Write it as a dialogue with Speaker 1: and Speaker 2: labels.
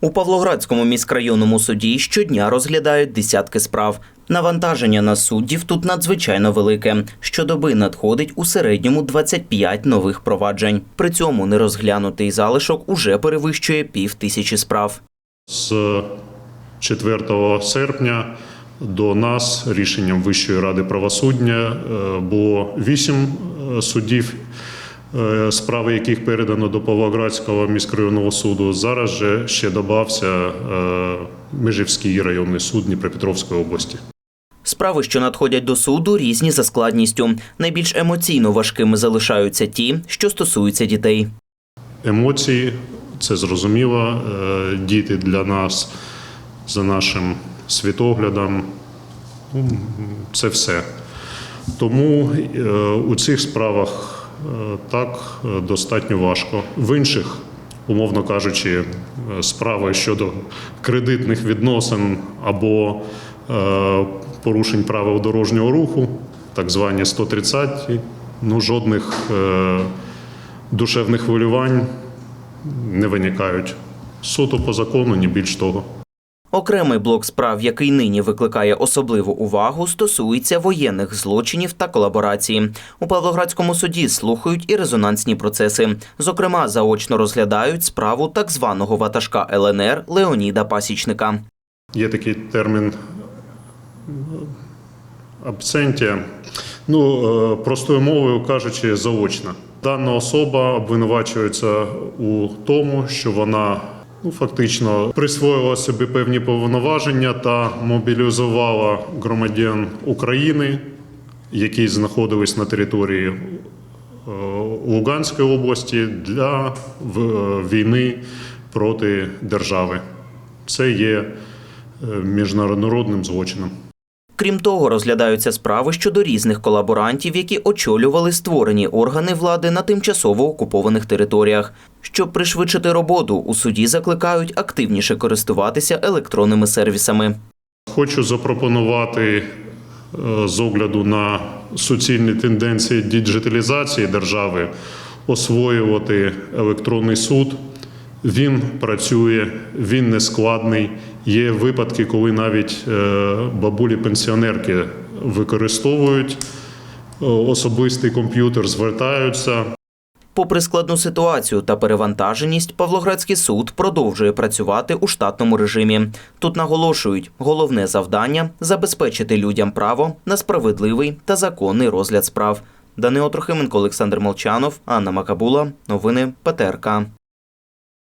Speaker 1: У Павлоградському міськрайонному суді щодня розглядають десятки справ. Навантаження на суддів тут надзвичайно велике. Щодоби надходить у середньому 25 нових проваджень. При цьому нерозглянутий залишок уже перевищує пів тисячі справ.
Speaker 2: З 4 серпня до нас рішенням Вищої ради правосуддя е, було вісім е, суддів, справи яких передано до Павлоградського міськрайонного суду. Зараз же ще додався е, Межівський районний суд Дніпропетровської області.
Speaker 1: Справи, що надходять до суду, різні за складністю. Найбільш емоційно важкими залишаються ті, що стосуються дітей.
Speaker 2: Емоції це зрозуміло. Е, Діти для нас за нашим світоглядом ну, це все. Тому е, у цих справах е, так е, достатньо важко. В інших, умовно кажучи, е, справи щодо кредитних відносин або е, порушень правил дорожнього руху, так звані 130, ну жодних е, душевних хвилювань не виникають. Суто по закону, ні більш того.
Speaker 1: Окремий блок справ, який нині викликає особливу увагу, стосується воєнних злочинів та колаборації. У Павлоградському суді слухають і резонансні процеси. Зокрема, заочно розглядають справу так званого ватажка ЛНР Леоніда Пасічника.
Speaker 2: Є такий термін абсентія. Ну, е, простою мовою кажучи, заочна. Дана особа обвинувачується у тому, що вона ну, фактично присвоїла собі певні повноваження та мобілізувала громадян України, які знаходились на території е, Луганської області для війни проти держави. Це є е, міжнародним злочином.
Speaker 1: Крім того, розглядаються справи щодо різних колаборантів, які очолювали створені органи влади на тимчасово окупованих територіях. Щоб пришвидшити роботу, у суді закликають активніше користуватися електронними сервісами.
Speaker 2: Хочу запропонувати е, з огляду на суцільні тенденції діджиталізації держави освоювати електронний суд. Він працює, він не складний. Є випадки, коли навіть е, бабулі-пенсіонерки використовують е, особистий комп'ютер, звертаються.
Speaker 1: Попри складну ситуацію та перевантаженість, Павлоградський суд продовжує працювати у штатному режимі. Тут наголошують, головне завдання забезпечити людям право на справедливий та законний розгляд справ. Данило Трохименко, Олександр Молчанов, Анна Макабула. Новини ПТРК.